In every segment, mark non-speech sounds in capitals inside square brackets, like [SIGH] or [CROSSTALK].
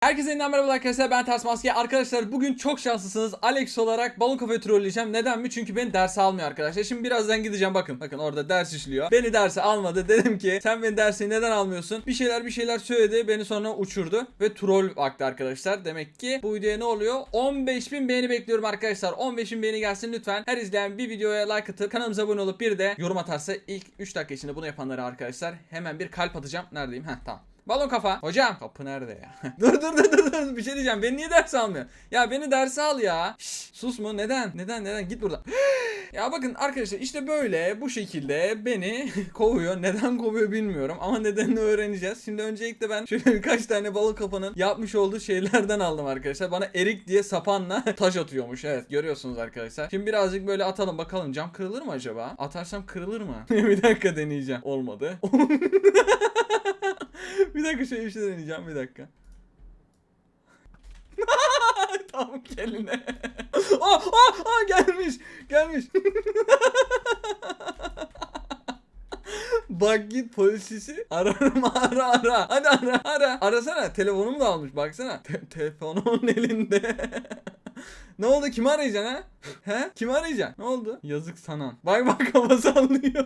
Herkese yeniden merhaba arkadaşlar ben Ters Maske. Arkadaşlar bugün çok şanslısınız. Alex olarak balon kafayı trolleyeceğim. Neden mi? Çünkü beni derse almıyor arkadaşlar. Şimdi birazdan gideceğim bakın. Bakın orada ders işliyor. Beni derse almadı. [LAUGHS] Dedim ki sen beni derse neden almıyorsun? Bir şeyler bir şeyler söyledi. Beni sonra uçurdu. Ve troll baktı arkadaşlar. Demek ki bu videoya ne oluyor? 15.000 beğeni bekliyorum arkadaşlar. 15.000 beğeni gelsin lütfen. Her izleyen bir videoya like atıp kanalımıza abone olup bir de yorum atarsa ilk 3 dakika içinde bunu yapanlara arkadaşlar hemen bir kalp atacağım. Neredeyim? Heh tamam. Balon kafa. Hocam. Kapı nerede ya? [LAUGHS] dur dur dur dur dur. Bir şey diyeceğim. Beni niye ders almıyor? Ya beni derse al ya. Şşş, sus mu? Neden? Neden? Neden? Git buradan. [GASPS] ya bakın arkadaşlar işte böyle bu şekilde beni [LAUGHS] kovuyor. Neden kovuyor bilmiyorum ama nedenini öğreneceğiz. Şimdi öncelikle ben şöyle [LAUGHS] birkaç tane balon kafanın yapmış olduğu şeylerden aldım arkadaşlar. Bana erik diye sapanla taş atıyormuş. Evet görüyorsunuz arkadaşlar. Şimdi birazcık böyle atalım bakalım. Cam kırılır mı acaba? Atarsam kırılır mı? bir dakika deneyeceğim. Olmadı. [LAUGHS] bir dakika şöyle bir şey deneyeceğim bir dakika. [LAUGHS] Tam keline. [LAUGHS] Aa, aa, aa, gelmiş. Gelmiş. Bak git polisisi ararım ara ara. Hadi ara ara. Arasana telefonumu da almış baksana. Te- telefonumun elinde. ne oldu kimi arayacaksın ha? He? Kimi arayacaksın? Ne oldu? Yazık sana. Bak bak kafa sallıyor.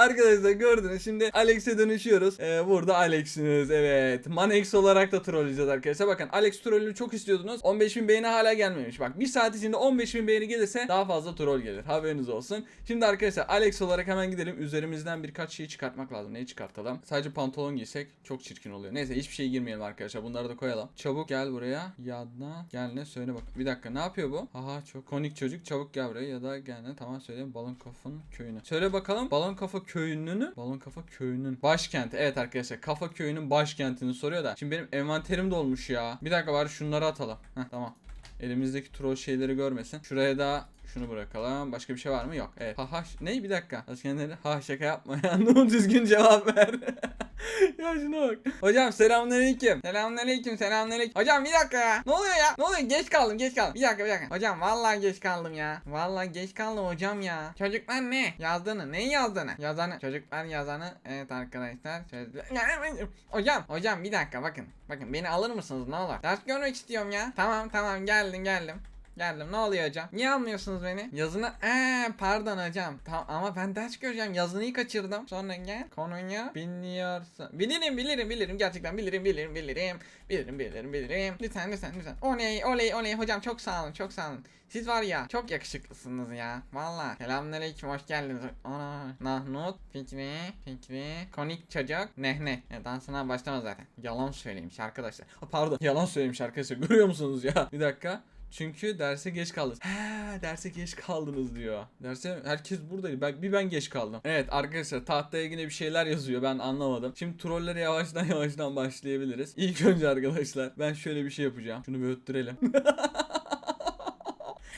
Arkadaşlar gördünüz şimdi Alex'e dönüşüyoruz. Ee, burada Alex'iniz evet. Manex olarak da trolleyeceğiz arkadaşlar. Bakın Alex trollü çok istiyordunuz. 15.000 beğeni hala gelmemiş. Bak bir saat içinde 15.000 beğeni gelirse daha fazla troll gelir. Haberiniz olsun. Şimdi arkadaşlar Alex olarak hemen gidelim. Üzerimizden birkaç şeyi çıkartmak lazım. Neyi çıkartalım? Sadece pantolon giysek çok çirkin oluyor. Neyse hiçbir şey girmeyelim arkadaşlar. Bunları da koyalım. Çabuk gel buraya. Yadna gel ne söyle bak. Bir dakika ne yapıyor bu? Aha çok konik çocuk. Çabuk gel buraya ya da gel ne tamam söyleyeyim. Balon kafanın köyüne. Söyle bakalım. Balon kafa köyünün Balon kafa köyünün başkenti. Evet arkadaşlar kafa köyünün başkentini soruyor da. Şimdi benim envanterim dolmuş ya. Bir dakika bari şunları atalım. Heh tamam. Elimizdeki troll şeyleri görmesin. Şuraya da şunu bırakalım. Başka bir şey var mı? Yok. Evet. Ha ha. Ne? Bir dakika. Başkendileri. Ha şaka yapma ya. [LAUGHS] Ne düzgün cevap ver. [LAUGHS] [LAUGHS] ya şuna bak. Hocam selamünaleyküm. Selamünaleyküm. Selamünaleyküm. Hocam bir dakika ya. Ne oluyor ya? Ne oluyor? Geç kaldım. Geç kaldım. Bir dakika bir dakika. Hocam vallahi geç kaldım ya. Vallahi geç kaldım hocam ya. Çocuklar ne? Yazdığını. Neyi yazdığını? Yazanı. Çocuklar yazanı. Evet arkadaşlar. Çocuklar. [LAUGHS] Hocam. Hocam bir dakika bakın. Bakın beni alır mısınız ne olur? Ders görmek istiyorum ya. Tamam tamam geldim geldim. Geldim. Ne oluyor hocam? Niye almıyorsunuz beni? Yazını... Eee pardon hocam. Tamam ama ben ders göreceğim. Yazını kaçırdım. Sonra gel. Konuyu biliyorsun. Bilirim bilirim bilirim. Gerçekten bilirim bilirim bilirim. Bilirim bilirim bilirim. Lütfen lütfen lütfen. Oley oley oley. Hocam çok sağ olun çok sağ olun. Siz var ya çok yakışıklısınız ya. Valla. Selamünaleyküm hoş geldiniz. Ana. Nahnut. Fikri. Fikri. Konik çocuk. Nehne. Ya, dansına başlamaz zaten. Yalan söylemiş arkadaşlar. Pardon. Yalan söylemiş arkadaşlar. Görüyor musunuz ya? Bir dakika. Çünkü derse geç kaldınız. He, derse geç kaldınız diyor. Derse herkes buradaydı. Ben, bir ben geç kaldım. Evet arkadaşlar tahtaya yine bir şeyler yazıyor. Ben anlamadım. Şimdi trollere yavaştan [LAUGHS] yavaştan başlayabiliriz. İlk önce arkadaşlar ben şöyle bir şey yapacağım. Şunu bir öttürelim. [LAUGHS]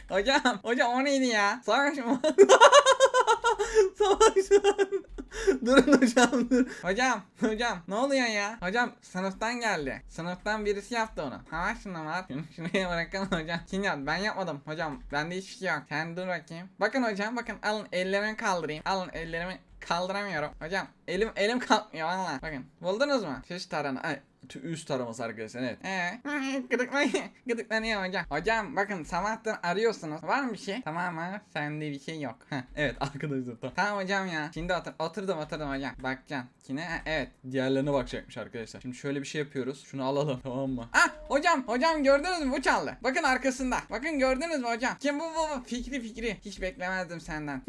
hocam, hocam o neydi ya? Savaş mı? [LAUGHS] Savaş [LAUGHS] Durun hocam dur. Hocam hocam ne oluyor ya? Hocam sınıftan geldi. Sınıftan birisi yaptı onu. Savaş şunu var. [LAUGHS] Şunu şuraya bırakalım hocam. Kim yaptı? Ben yapmadım hocam. Bende hiçbir şey yok. Sen dur bakayım. Bakın hocam bakın alın ellerimi kaldırayım. Alın ellerimi kaldıramıyorum. Hocam elim elim kalkmıyor valla. Bakın buldunuz mu? Şiş taranı. Ay, tü- üst taraması arkadaşlar evet. Ee, [LAUGHS] gıdıklanıyor. [LAUGHS] Gıdıklanıyor hocam. Hocam bakın sabahtan arıyorsunuz. Var mı bir şey? Tamam mı? Sende bir şey yok. Heh, evet [LAUGHS] arkadaşlar tamam. Tamam hocam ya. Şimdi otur oturdum oturdum hocam. Bakacaksın. Kine ha, evet. Diğerlerine bakacakmış arkadaşlar. Şimdi şöyle bir şey yapıyoruz. Şunu alalım tamam mı? Ah hocam hocam gördünüz mü bu çaldı. Bakın arkasında. Bakın gördünüz mü hocam? Kim bu bu bu? Fikri Fikri. Hiç beklemezdim senden.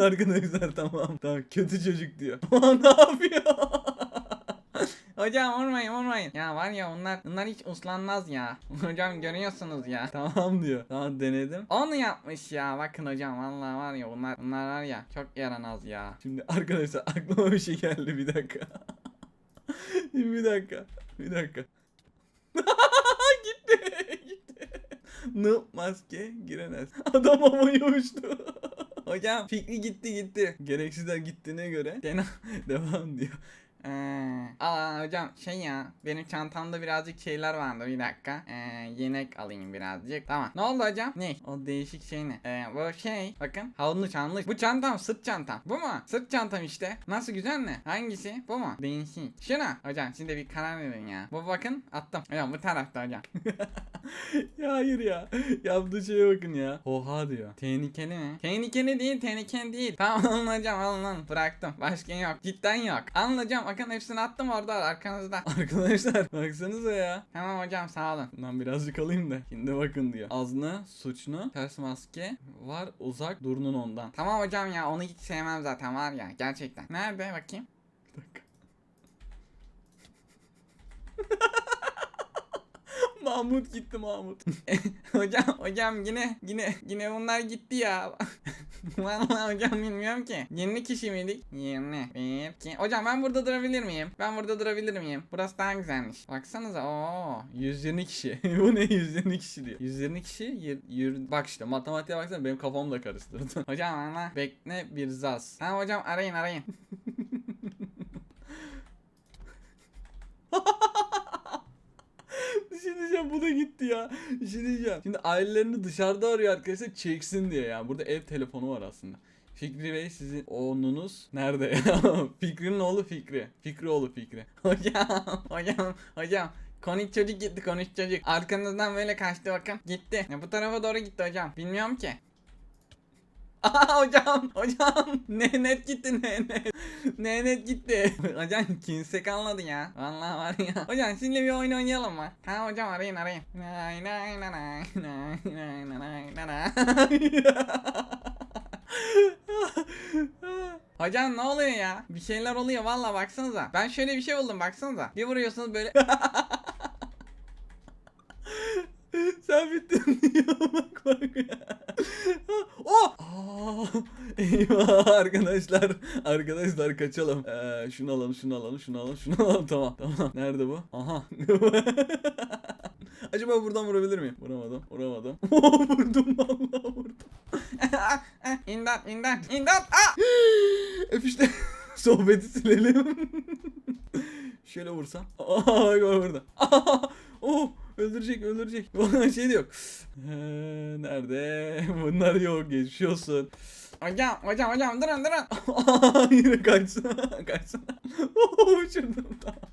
[LAUGHS] Arkadaşlar tamam tamam kötü çocuk diyor. [LAUGHS] ne yapıyor? [LAUGHS] Hocam vurmayın vurmayın. Ya var ya onlar onlar hiç uslanmaz ya. hocam görüyorsunuz ya. Tamam diyor. Tamam denedim. Onu yapmış ya. Bakın hocam vallahi var ya bunlar bunlar var ya çok yaranaz ya. Şimdi arkadaşlar aklıma bir şey geldi bir dakika. Bir dakika. Bir dakika. Noob maske giremez. [LAUGHS] Adam havaya uçtu. [LAUGHS] Hocam fikri gitti gitti. Gereksizler gittiğine göre [LAUGHS] devam diyor. Ee, aa hocam şey ya benim çantamda birazcık şeyler vardı bir dakika. Ee, yemek alayım birazcık. Tamam. Ne oldu hocam? Ne? O değişik şey ne? Ee, bu şey bakın havlu çanlı. Bu çantam sırt çantam. Bu mu? Sırt çantam işte. Nasıl güzel mi? Hangisi? Bu mu? Değişik. Şuna. Hocam şimdi bir karar verin ya. Bu bakın attım. Hocam bu tarafta hocam. [LAUGHS] ya hayır ya. Yaptığı şeye bakın ya. Oha diyor. Tehlikeli mi? Tehlikeli değil, tehlikeli değil. Tamam [LAUGHS] alın hocam alın alın. Bıraktım. Başka yok. Cidden yok. Hocam bakın hepsini attım orada arkanızda. [LAUGHS] Arkadaşlar baksanıza ya. Tamam hocam sağ olun. Bundan birazcık alayım da. Şimdi bakın diyor. Azna, suçlu, ters maske var uzak durunun ondan. Tamam hocam ya onu hiç sevmem zaten var ya gerçekten. Nerede bakayım? Bir dakika. [LAUGHS] Mahmut gitti Mahmut. [LAUGHS] hocam hocam yine yine yine bunlar gitti ya. [LAUGHS] Vallahi hocam bilmiyorum ki. Yeni kişi miydik? Yeni. Bir, iki. Hocam ben burada durabilir miyim? Ben burada durabilir miyim? Burası daha güzelmiş. Baksanıza oo. 120 kişi. [LAUGHS] Bu ne 120 kişi diyor. 120 kişi yir, yir- bak işte matematiğe baksana benim kafamı da karıştırdı. [LAUGHS] Hocam valla bekle bir zaz. Tamam hocam arayın arayın. bir şey diyeceğim bu da gitti ya. Bir şey diyeceğim. Şimdi ailelerini dışarıda arıyor arkadaşlar çeksin diye ya. Burada ev telefonu var aslında. Fikri Bey sizin oğlunuz nerede? [LAUGHS] Fikri'nin oğlu Fikri. Fikri oğlu Fikri. [LAUGHS] hocam hocam hocam. Konik çocuk gitti konik çocuk. Arkanızdan böyle kaçtı bakın. Gitti. Ya bu tarafa doğru gitti hocam. Bilmiyorum ki. Aa hocam hocam [LAUGHS] ne net gitti ne net ne net gitti [LAUGHS] hocam kimse kalmadı ya vallahi var ya hocam sizinle bir oyun oynayalım mı tamam hocam arayın arayın nay nay nay nay nay nay nay nay. Hocam ne oluyor ya? Bir şeyler oluyor valla baksanıza. Ben şöyle bir şey buldum baksanıza. Bir vuruyorsunuz böyle. [LAUGHS] Sen bittin diyor bak bak. oh! Aa, eyvah arkadaşlar. Arkadaşlar kaçalım. Ee, şunu alalım, şunu alalım, şunu alalım, şunu alalım. [LAUGHS] Tamam, tamam. Nerede bu? Aha. [LAUGHS] Acaba buradan vurabilir miyim? Vuramadım, vuramadım. [LAUGHS] vurdum vallahi vurdum. imdat imdat imdat. Aa! [GASPS] Öp işte. Sohbeti silelim. Şöyle vursam. Aa bak bak burada. Aa, oh öldürecek öldürecek. şey de yok. Ee, nerede? Bunlar yok geçiyorsun. Hocam hocam hocam durun durun. Hayır kaçsana kaçsana. Uçurdum tamam.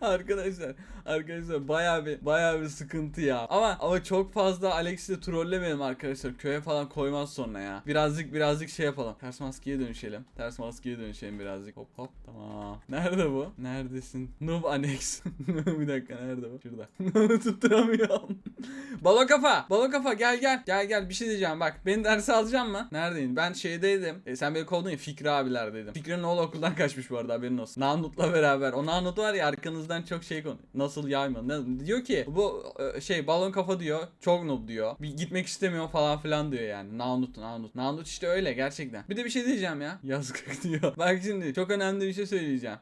Arkadaşlar, arkadaşlar bayağı bir bayağı bir sıkıntı ya. Ama ama çok fazla Alex'i de trollemeyelim arkadaşlar. Köye falan koymaz sonra ya. Birazcık birazcık şey yapalım. Ters maskeye dönüşelim. Ters maskeye dönüşelim birazcık. Hop hop. Tamam. Nerede bu? Neredesin? Noob Annex. [LAUGHS] bir dakika nerede bu? Şurada. [LAUGHS] Tutturamıyorum. [LAUGHS] Balo kafa. Balo kafa gel gel. Gel gel bir şey diyeceğim bak. Beni derse alacak mı? Neredeydin? Ben şeydeydim. E, sen beni kovdun ya Fikri abilerdeydim. Fikri'nin oğlu okuldan [LAUGHS] kaçmış bu arada haberin olsun. Nanut'la beraber. O Nanut var ya arkanızdan çok şey konu. Nasıl yayma? Ne, diyor ki bu e, şey balon kafa diyor. Çok noob diyor. Bir gitmek istemiyor falan filan diyor yani. Nanut Nanut. Nanut işte öyle gerçekten. Bir de bir şey diyeceğim ya. [LAUGHS] Yazık diyor. Bak şimdi çok önemli bir şey söyleyeceğim.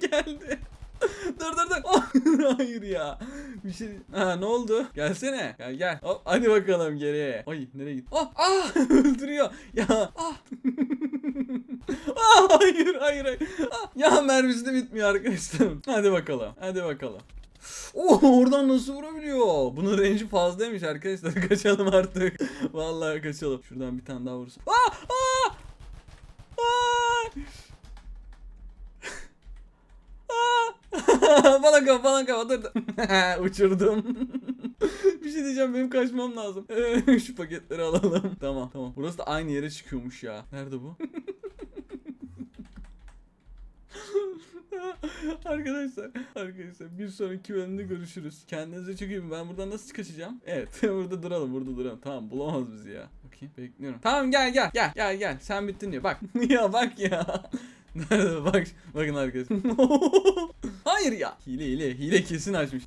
Geldi. [LAUGHS] dur dur dur. [LAUGHS] Hayır ya. Bir şey. Ha ne oldu? Gelsene. Gel gel. Hop hadi bakalım geriye. Ay nereye gitti? Oh ah [LAUGHS] öldürüyor. Ya ah. ah hayır hayır hayır. Ah, ya mermisi de bitmiyor arkadaşlar. Hadi bakalım. Hadi bakalım. Oh oradan nasıl vurabiliyor? Bunun range'i fazlaymış arkadaşlar. Kaçalım artık. Vallahi kaçalım. Şuradan bir tane daha vursun. Ah! Ah! Ah! Bana kafa bana kafa dur. Uçurdum. [LAUGHS] bir şey diyeceğim benim kaçmam lazım. [LAUGHS] Şu paketleri alalım. [LAUGHS] Tamam tamam. Burası da aynı yere çıkıyormuş ya. Nerede bu? arkadaşlar, arkadaşlar bir sonraki bölümde görüşürüz. Kendinize çok iyi bakın. Ben buradan nasıl kaçacağım? Evet, burada duralım, burada duralım. Tamam, bulamaz bizi ya. Bakayım, bekliyorum. Tamam gel gel gel gel gel. Sen bittin diyor. Bak. ya bak ya. Bak. Bakın arkadaşlar. Hayır ya. Hile hile. Hile kesin açmış.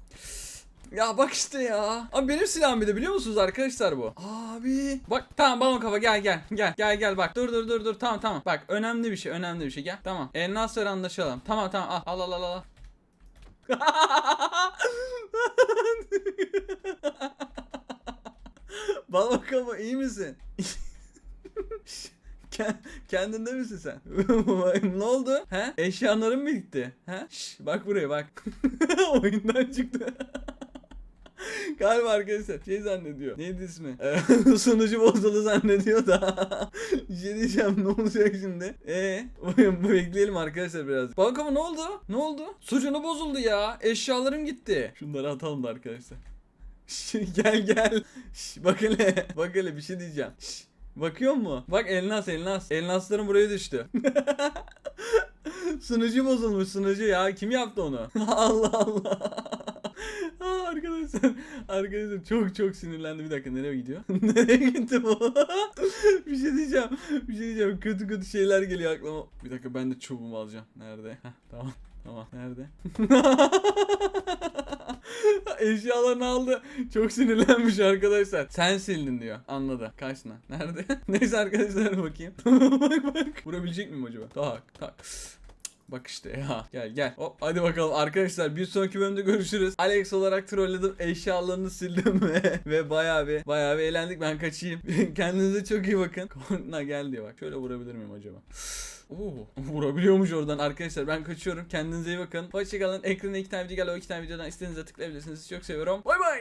Ya bak işte ya. Abi benim silahım bir de biliyor musunuz arkadaşlar bu? Abi. Bak tamam balon kafa gel gel. Gel gel gel bak. Dur dur dur dur. Tamam tamam. Bak önemli bir şey önemli bir şey. Gel. Tamam. El nasıl anlaşalım. Tamam tamam al al al al. al. [LAUGHS] balon kafa iyi misin? [LAUGHS] Kend- Kendinde misin sen? [LAUGHS] ne oldu? He? Eşyaların mı gitti? He? Şş, bak buraya bak. [LAUGHS] Oyundan çıktı. [LAUGHS] Galiba arkadaşlar şey zannediyor. Neydi ismi? Ee, sunucu bozuldu zannediyor da. Bir şey diyeceğim ne olacak şimdi? Eee? Bekleyelim arkadaşlar biraz. Bak ama ne oldu? Ne oldu? Sucunu bozuldu ya. Eşyalarım gitti. Şunları atalım da arkadaşlar. Şş, gel gel. Şş, bak hele. Bak hele bir şey diyeceğim. Şş, bakıyor mu? Bak Elnas Elnas. Elnaslarım buraya düştü. [LAUGHS] sunucu bozulmuş sunucu ya. Kim yaptı onu? [LAUGHS] Allah Allah. [LAUGHS] Aa, arkadaşlar arkadaşlar çok çok sinirlendi bir dakika nereye gidiyor nereye gitti bu bir şey diyeceğim bir şey diyeceğim kötü kötü şeyler geliyor aklıma bir dakika ben de çubuğumu alacağım nerede Heh, tamam tamam nerede [LAUGHS] Eşyalarını aldı. Çok sinirlenmiş arkadaşlar. Sen sildin diyor. Anladı. Kaçına? Nerede? [LAUGHS] Neyse arkadaşlar bakayım. [LAUGHS] bak bak. Vurabilecek miyim acaba? Tak tak. Bak işte ya. Gel gel. Hop hadi bakalım arkadaşlar bir sonraki bölümde görüşürüz. Alex olarak trolledim. Eşyalarını sildim ve, ve bayağı bir bayağı bir eğlendik. Ben kaçayım. Kendinize çok iyi bakın. Korna gel diye bak. Şöyle vurabilir miyim acaba? Oo, [LAUGHS] vurabiliyormuş oradan arkadaşlar. Ben kaçıyorum. Kendinize iyi bakın. Hoşçakalın. Ekrana iki tane video geldi. O iki tane videodan istediğinize tıklayabilirsiniz. Çok seviyorum. Bay bay.